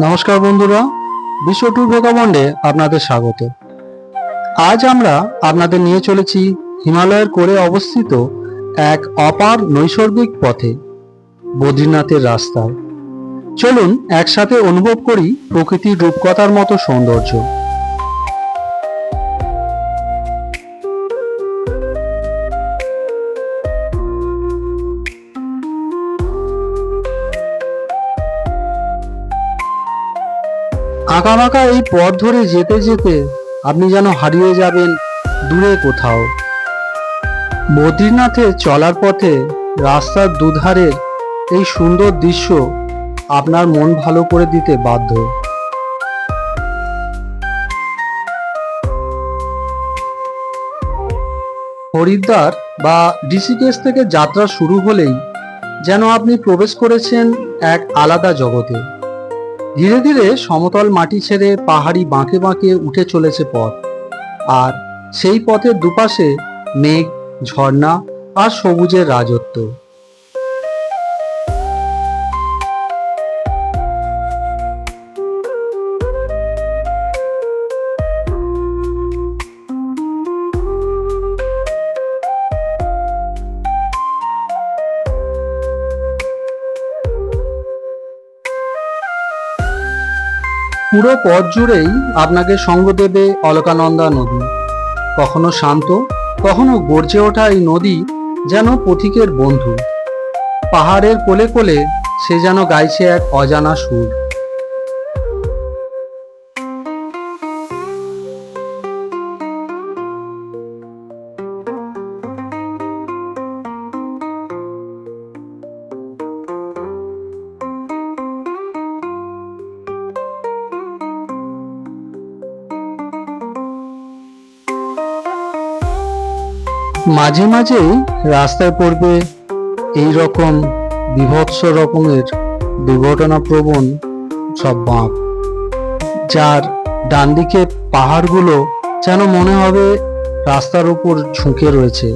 নমস্কার বন্ধুরা, বিশ্ব ট্যুর ভেগাবন্ডে আপনাদের স্বাগত। আজ আমরা আপনাদের নিয়ে চলেছি হিমালয়ের কোরে অবস্থিত এক অপার নৈসর্গিক পথে, বদ্রীনাথের রাস্তায়। চলুন একসাথে অনুভব করি প্রকৃতির রূপকথার মতো সৌন্দর্য। আঁকাবাঁকা এই পথ ধরে যেতে যেতে আপনি যেন হারিয়ে যাবেন দূরে কোথাও। বদ্রীনাথে চলার পথে রাস্তার দুধারের এই সুন্দর দৃশ্য আপনার মন ভালো করে দিতে বাধ্য। হরিদ্বার বা ঋষিকেশ থেকে যাত্রা শুরু হলেই যেন আপনি প্রবেশ করেছেন এক আলাদা জগতে। ধীরে ধীরে সমতল মাটি ছেড়ে পাহাড়ি বাঁকে বাঁকে উঠে চলেছে পথ। আর সেই পথের দুপাশে মেঘ, ঝর্ণা আর সবুজের রাজত্ব। পুরো পথ জুড়েই আপনাকে সঙ্গ দেবে অলকানন্দা নদী। কখনো শান্ত, কখনো গর্জে ওঠা এই নদী যেন পথিকের বন্ধু। পাহাড়ের কোলে কোলে সে যেন গাইছে এক অজানা সুর। মাঝে মাঝেই রাস্তায় পড়বে এই রকম বিভৎস রকমের দুর্ঘটনাপ্রবণ সব বাঁক, যার ডান দিকে পাহাড়গুলো যেন মনে হবে রাস্তার উপর ঝুঁকে রয়েছে,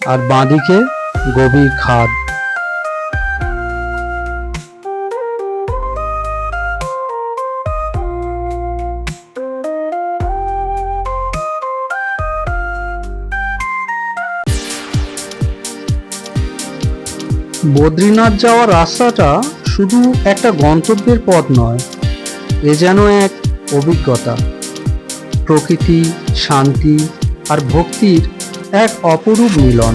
আর বাঁদিকে গভীর খাদ। বদ্রীনাথ যাওয়ার রাস্তাটা শুধু একটা গন্তব্যের পথ নয়, এ যেন এক অভিজ্ঞতা। প্রকৃতি, শান্তি আর ভক্তির এক অপরূপ মিলন।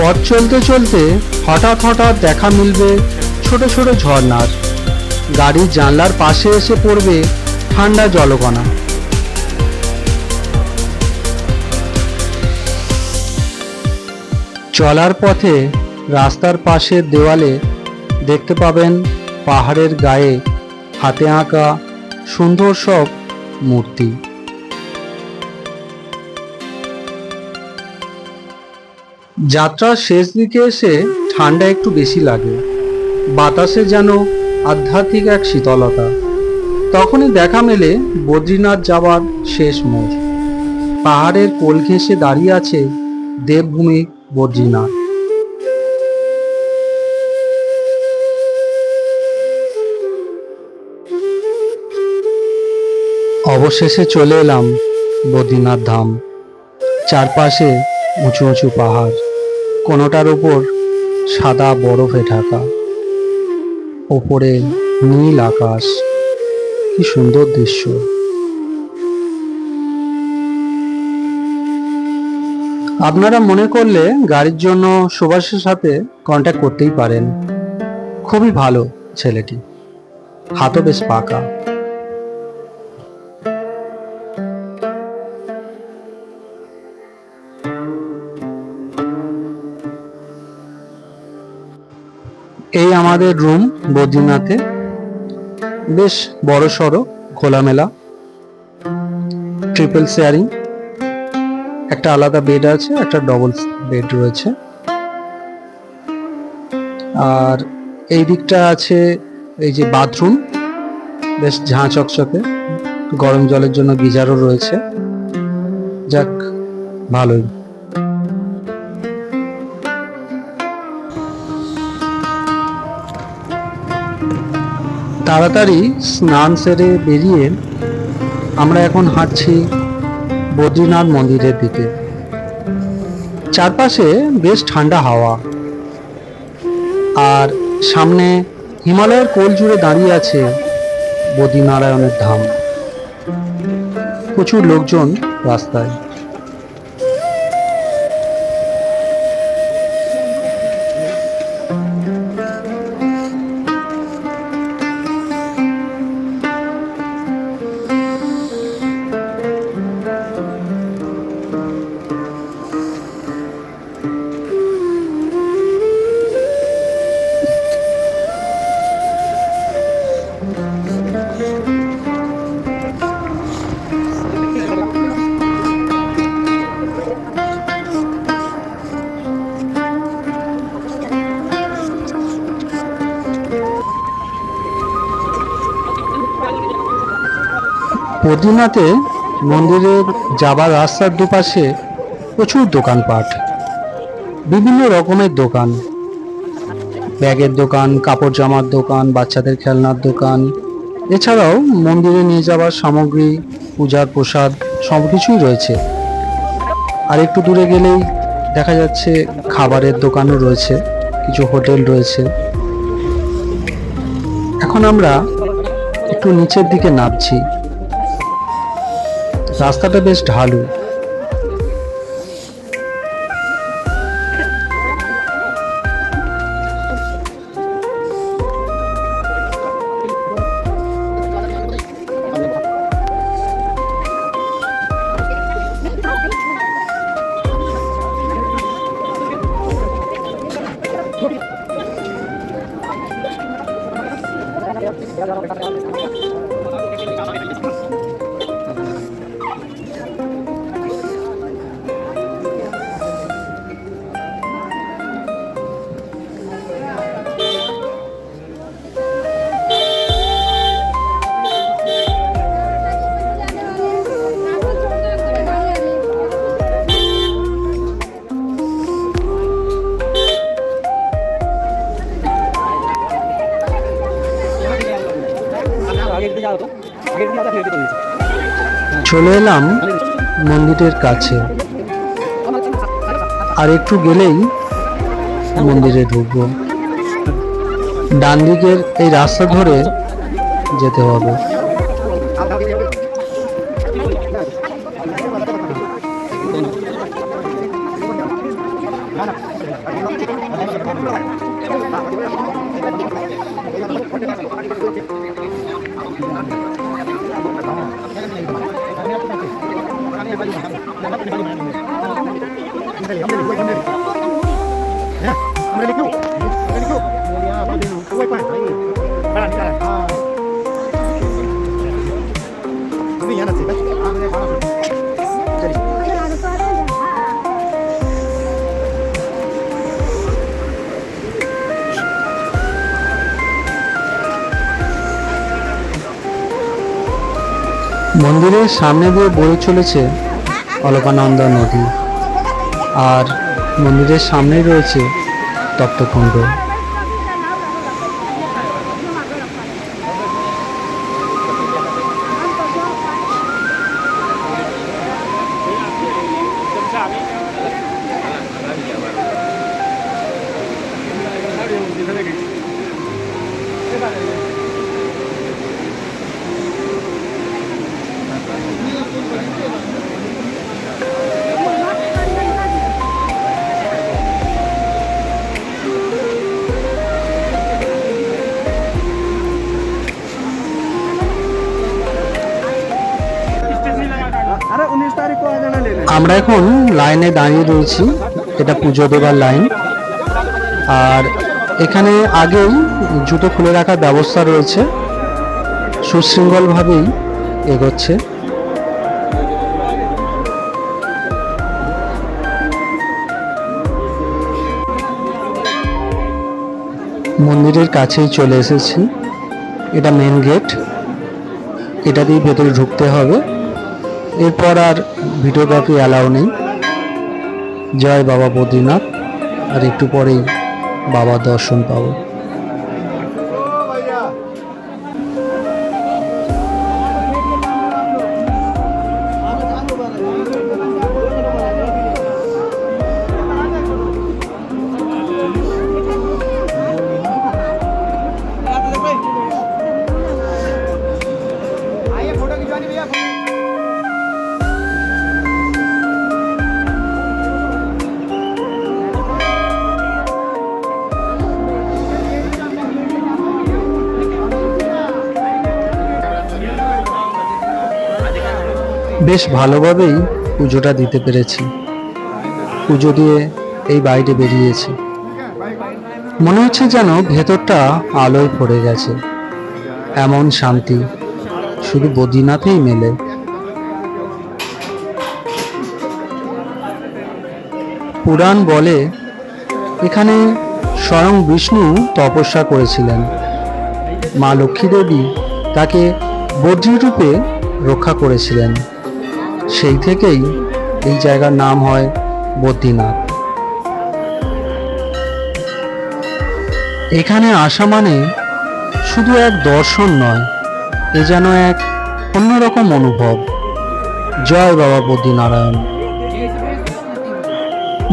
পথ চলতে চলতে হঠাৎ হঠাৎ দেখা মিলবে ছোট ছোট ঝর্ণার। গাড়ির জানলার পাশে এসে পড়বে ঠান্ডা জলকণা। চলার পথে রাস্তার পাশের দেওয়ালে দেখতে পাবেন পাহাড়ের গায়ে হাতে আঁকা সুন্দর সব মূর্তি। যাত্রার শেষ দিকে এসে ঠান্ডা একটু বেশি লাগে। বাতাসে যেন আধ্যাত্মিক এক শীতলতা। তখনই দেখা মেলে বদ্রীনাথ যাবার শেষ মোড়। পাহাড়ের কোল ঘেঁষে দাঁড়িয়ে আছে দেবভূমি বদ্রীনাথ। অবশেষে চলে এলাম বদ্রীনাথ ধাম, চারপাশে উঁচু উঁচু পাহাড়। কোনোটার ওপর সাদা বরফে ঢাকা। ওপরে নীল আকাশ। কি সুন্দর দৃশ্য। আপনারা মনে করলে গাড়ির জন্য সুভাষের সাথে কন্ট্যাক্ট করতেই পারেন। খুবই ভালো ছেলেটি। হাতও বেশ পাকা। এই আমাদের রুম বদ্রীনাথে। বেশ বড় সড়ো, খোলামেলা ট্রিপল শেয়ারিং একটা আলাদা বেড আছে, একটা ডবল বেড রয়েছে। আর এই দিকটা আছে এই যে বাথরুম বেশ ঝাঁ চকচকে, গরম জলের জন্য গিজারও রয়েছে। যাক, ভালোই। তাড়াতাড়ি স্নান সেরে বেরিয়ে আমরা এখন হাঁটছি বদ্রীনাথ মন্দিরের দিকে। চারপাশে বেশ ঠান্ডা হাওয়া। আর সামনে হিমালয়ের কোল জুড়ে দাঁড়িয়ে আছে বদ্রীনারায়ণের ধাম। প্রচুর লোকজন রাস্তায়। বদ্রীনাথে মন্দিরের যাবার রাস্তার দুপাশে প্রচুর দোকানপাট, বিভিন্ন রকমের দোকান। ব্যাগের দোকান, কাপড় জামার দোকান, বাচ্চাদের খেলনার দোকান। এছাড়াও মন্দিরে নিয়ে যাওয়ার সামগ্রী, পূজার প্রসাদ সব কিছুই রয়েছে। আর একটু দূরে গেলেই দেখা যাচ্ছে খাবারের দোকানও রয়েছে, কিছু হোটেল রয়েছে। এখন আমরা একটু নিচের দিকে নামছি। রাস্তাটা বেশ ঢালু। চলে এলাম মন্দিরের কাছে। আর একটু গেলেই মন্দিরে ঢুকব। ডান দিকের এই রাস্তা ধরে যেতে হবে। মন্দিরের সামনে দিয়ে বয়ে চলেছে অলকানন্দা নদী। আর মন্দিরের সামনেই রয়েছে তপ্তকুণ্ড। এখন লাইনে দাঁড়িয়ে রয়েছি, এটা পুজো দেবার লাইন। আর এখানে আগেই জুতো খুলে রাখার ব্যবস্থা রয়েছে, সুশৃঙ্খলভাবেই এগোচ্ছে। মন্দিরের কাছেই চলে এসেছি, এটা মেন গেট এটা দিয়ে ভেতরে ঢুকতে হবে। এরপর আর ভিডিওগ্রাফি অ্যালাউ নেই। জয় বাবা বদ্রীনাথ আর একটু পরেই বাবার দর্শন পাবো। বেশ ভালোভাবেই পুজোটা দিতে পেরেছি। পুজো দিয়ে এই বাইরে বেরিয়েছি। মনে হচ্ছে যেন ভেতরটা আলোয় পড়ে গেছে। এমন শান্তি, শুধু বদ্রীনাথেই মেলে। পুরাণ বলে, এখানে স্বয়ং বিষ্ণু তপস্যা করেছিলেন। মা লক্ষ্মী দেবী তাকে বদ্রী রূপে রক্ষা করেছিলেন। সেই থেকেই এই জায়গার নাম হয় বদ্রীনাথ। এখানে আসা মানে শুধু এক দর্শন নয়, এ যেন এক অন্যরকম অনুভব। জয় বাবা বদ্রীনারায়ণ।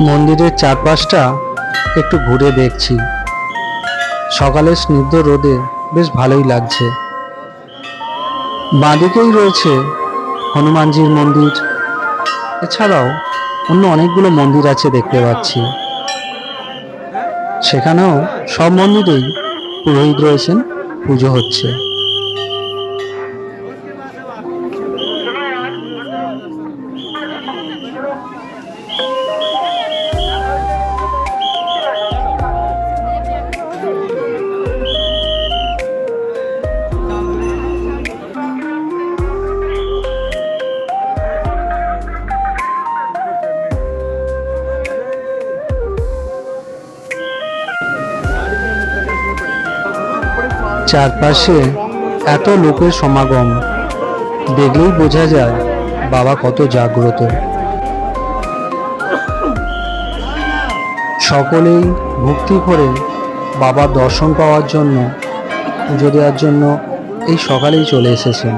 মন্দিরের চারপাশটা একটু ঘুরে দেখছি। সকালের স্নিগ্ধ রোদে বেশ ভালোই লাগছে। বাঁদিকেই রয়েছে হনুমানজির মন্দির। এছাড়াও অন্য অনেকগুলো মন্দির আছে দেখতে পাচ্ছি। সেখানেও সব মন্দিরেই পুরোহিত রয়েছেন, পুজো হচ্ছে। চারপাশে এত লোকের সমাগম। দেখলেই বোঝা যায় বাবা কত জাগ্রত। সকলেই ভক্তি করে বাবার দর্শন পাওয়ার জন্য পুজো দেওয়ার জন্য এই সকালেই চলে এসেছেন।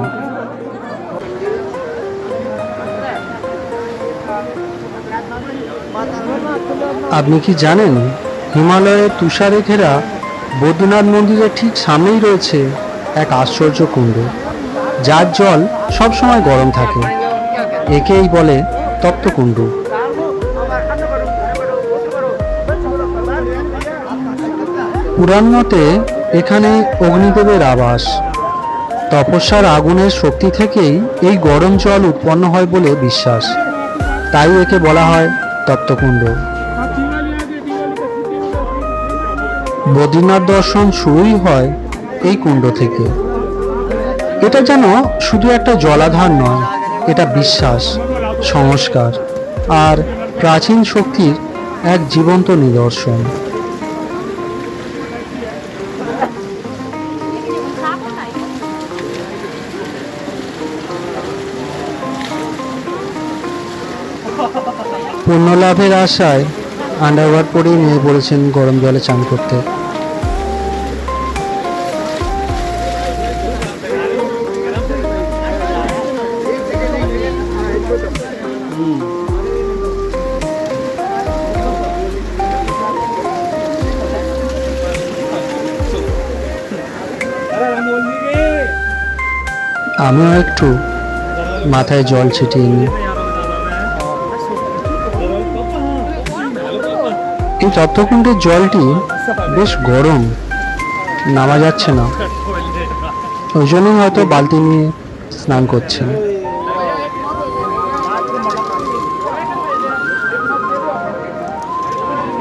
আপনি কি জানেন, হিমালয়ের তুষারে ঘেরা বদ্রীনাথ মন্দিরের ঠিক সামনেই রয়েছে এক আশ্চর্য কুণ্ড। যার জল সবসময় গরম থাকে। একেই বলে তপ্তকুণ্ড পুরাণ মতে এখানে অগ্নিদেবের আবাস। তপস্যার আগুনের শক্তি থেকেই এই গরম জল উৎপন্ন হয় বলে বিশ্বাস। তাই একে বলা হয় তপ্তকুণ্ড। বদ্রীনাথ দর্শন শুরুই হয় এই কুণ্ড থেকে। এটা যেন শুধু একটা জলাধার নয়, এটা বিশ্বাস, সংস্কার আর প্রাচীন শক্তির এক জীবন্ত নিদর্শন। পুণ্যলাভের আশায় আন্ডারওয়ার পরেই নিয়ে পড়েছেন গরম জলে চান করতে। আমিও একটু মাথায় জল ছিটিয়ে নিই। এই তত্ত্বকুণ্ডের জলটি বেশ গরম, নামা যাচ্ছে না। ওই জন্যই হয়তো বালতি নিয়ে স্নান করছেন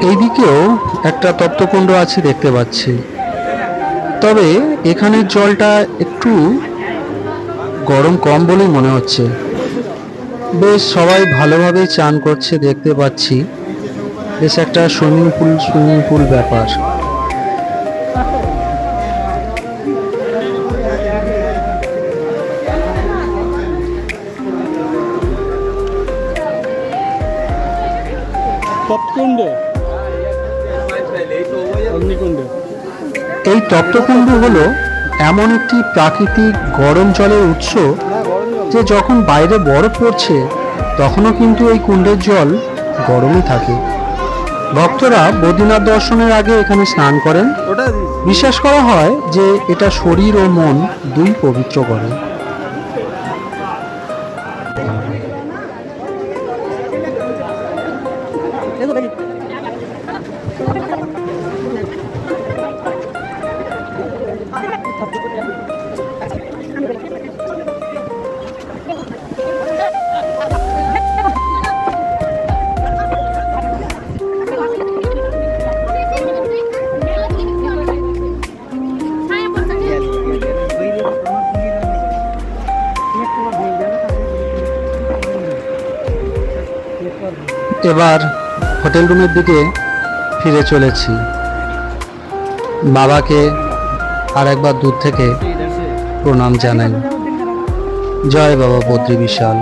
এইদিকেও একটা তপ্তকুণ্ড আছে দেখতে পাচ্ছি। তবে এখানের জলটা একটু গরম কম বলেই মনে হচ্ছে। বেশ সবাই ভালোভাবেই চান করছে দেখতে পাচ্ছি। বেশ একটা সুইমিং পুল সুইমিং পুল ব্যাপার। এই তপ্তকুণ্ড হলো এমন একটি প্রাকৃতিক গরম জলের উৎস যে যখন বাইরে বরফ পড়ছে, তখনও কিন্তু এই কুণ্ডের জল গরমই থাকে। ভক্তরা বদ্রীনাথ দর্শনের আগে এখানে স্নান করেন। বিশ্বাস করা হয় যে এটা শরীর ও মন দুই পবিত্র করে। এবার হোটেল রুমের দিকে ফিরে চলেছি। বাবাকে আর একবার দূর থেকে প্রণাম জানাই। জয় বাবা বদ্রী বিশাল।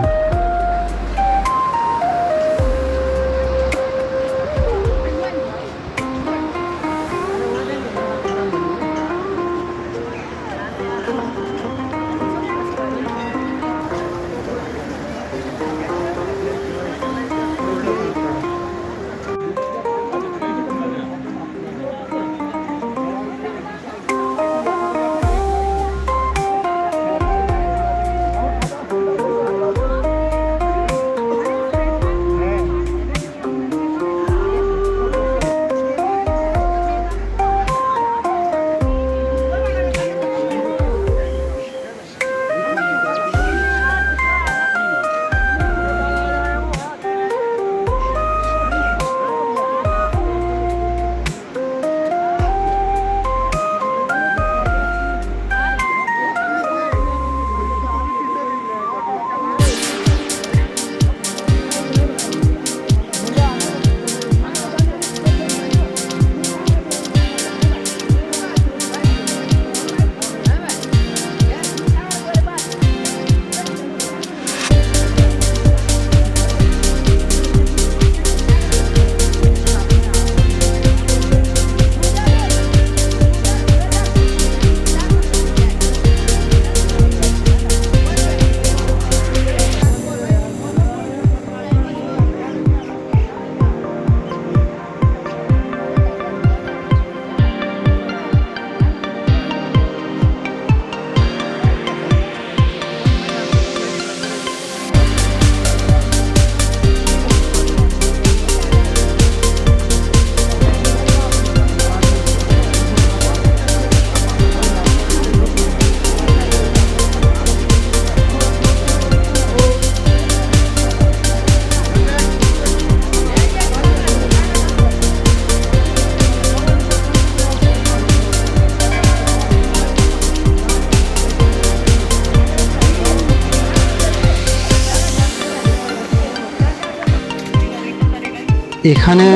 এখানে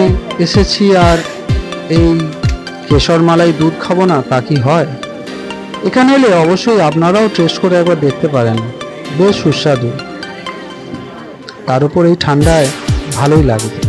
এসেছি আর এই কেশর মালাই দুধ খাব না, তা কি হয়? এখানে এলে অবশ্যই আপনারাও টেস্ট করে একবার দেখতে পারেন, বেশ সুস্বাদু। তার উপর এই ঠান্ডায় ভালোই লাগবে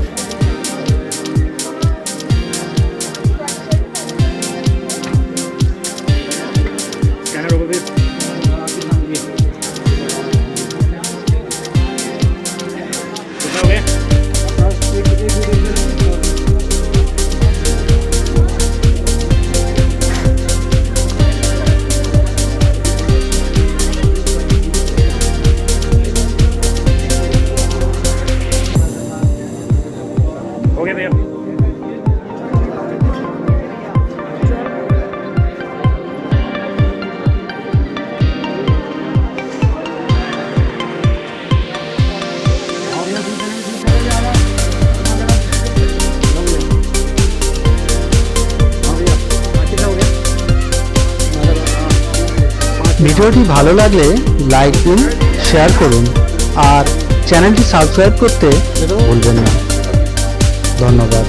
ভিডিওটি ভালো লাগলে লাইক দিন শেয়ার করুন আর চ্যানেলটি সাবস্ক্রাইব করতে ভুলবেন না। ধন্যবাদ।